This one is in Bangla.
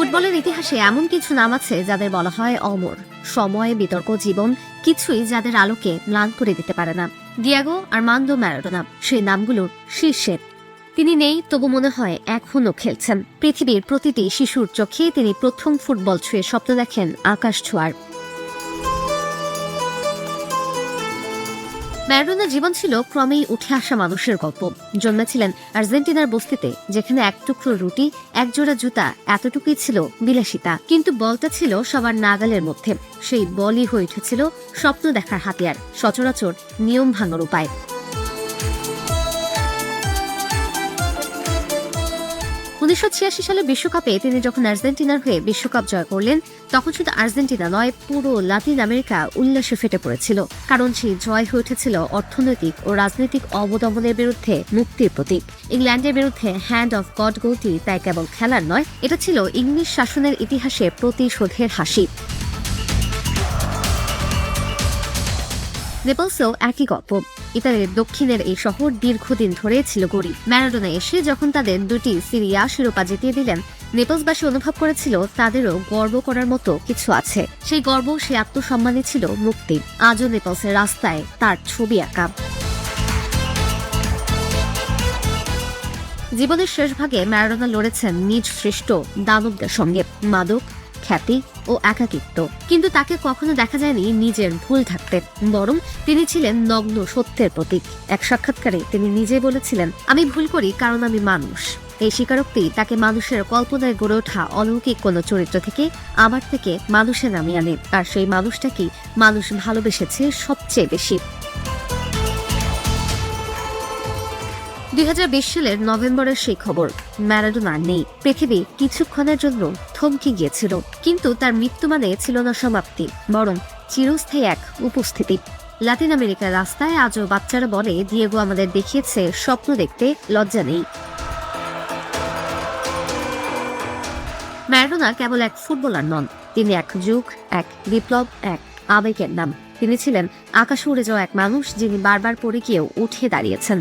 ফুটবলের ইতিহাসে এমন কিছু নাম আছে যাদের বলা হয় অমর। সময়, বিতর্ক, জীবন কিছুই যাদের আলোকে ম্লান করে দিতে পারে না। ডিয়াগো আর মান্দো ম্যারাডোনা, সেই নামগুলোর শীর্ষে তিনি নেই, তবু মনে হয় এখনও খেলছেন। পৃথিবীর প্রতিটি শিশুর চোখে তিনি প্রথম ফুটবল ছুঁয়ে স্বপ্ন দেখেন আকাশ ছোঁয়ার। ম্যারাডোনার জীবন ছিল ক্রমেই উঠে আসা মানুষের গল্প। জন্মেছিলেন আর্জেন্টিনার বস্তিতে, যেখানে এক টুকরো রুটি, এক জোড়া জুতা, এতটুকুই ছিল বিলাসিতা। কিন্তু বলটা ছিল সবার নাগালের মধ্যে। সেই বলই হয়ে উঠেছিল স্বপ্ন দেখার হাতিয়ার, সচরাচর নিয়ম ভাঙার উপায়। উনিশশো ছিয়াশি সালে বিশ্বকাপে তিনি যখন আর্জেন্টিনার হয়ে বিশ্বকাপ জয় করলেন, তখন শুধু আর্জেন্টিনা নয়, পুরো লাতিন আমেরিকা উল্লাসে ফেটে পড়েছিল। কারণ সেই জয় হয়ে উঠেছিল অর্থনৈতিক ও রাজনৈতিক অবদমনের বিরুদ্ধে মুক্তির প্রতীক। ইংল্যান্ডের বিরুদ্ধে হ্যান্ড অফ গড গোলটি তাই কেবল খেলার নয়, এটা ছিল ইংলিশ শাসনের ইতিহাসে প্রতিশোধের হাসি। নেপালসেও একই গল্প। ইতালির দক্ষিণের এই শহর দীর্ঘদিন ধরে ছিল গরিব ম্যারাডোনা এসে যখন তাদের দুটি সিরিয়া শিরোপা জিতিয়ে দিলেন, নেপালসবাসী অনুভব করেছিল তাদেরও গর্ব করার মতো কিছু আছে। সেই গর্ব, সেই আত্মসম্মানে ছিল মুক্তি। আজও নেপালসের রাস্তায় তার ছবি আঁকা। জীবনের শেষ ভাগে ম্যারাডোনা লড়েছেন নিজ সৃষ্ট দানবদের সঙ্গে। মাদক, খ্যাতি ও একাকিত্ব। কিন্তু তাকে কখনো দেখা যায়নি নিজের ভুল থাকতে। বরং তিনি ছিলেন নগ্ন সত্যের প্রতীক। এক সাক্ষাৎকারে তিনি নিজে বলেছিলেন, আমি ভুল করি কারণ আমি মানুষ। এই স্বীকারোক্তি তাকে মানুষের কল্পনায় গড়ে ওঠা অলৌকিক কোনো চরিত্র থেকে আমার থেকে মানুষে নামিয়ে আনে। আর সেই মানুষটাকেই মানুষ ভালোবেসেছে সবচেয়ে বেশি? দুই হাজার বিশ সালের নভেম্বরের সেই খবর, ম্যারাডোনা নেই। পৃথিবী কিছুক্ষণের জন্য থমকে গিয়েছিল, কিন্তু তার মৃত্যু মানে ছিল না সমাপ্তি, বরং চিরস্থায়ী এক উপস্থিতি। লাতিন আমেরিকার রাস্তায় আজও বাচ্চারা বলে, দিয়েগো আমাদের দেখিয়েছে, স্বপ্ন দেখতে লজ্জা নেই। ম্যারাডোনা কেবল এক ফুটবলার নন, তিনি এক যুগ, এক বিপ্লব, এক আবেগের নাম। তিনি ছিলেন আকাশে উড়ে যাওয়া এক মানুষ যিনি বারবার পড়ে গিয়েও উঠে দাঁড়িয়েছেন।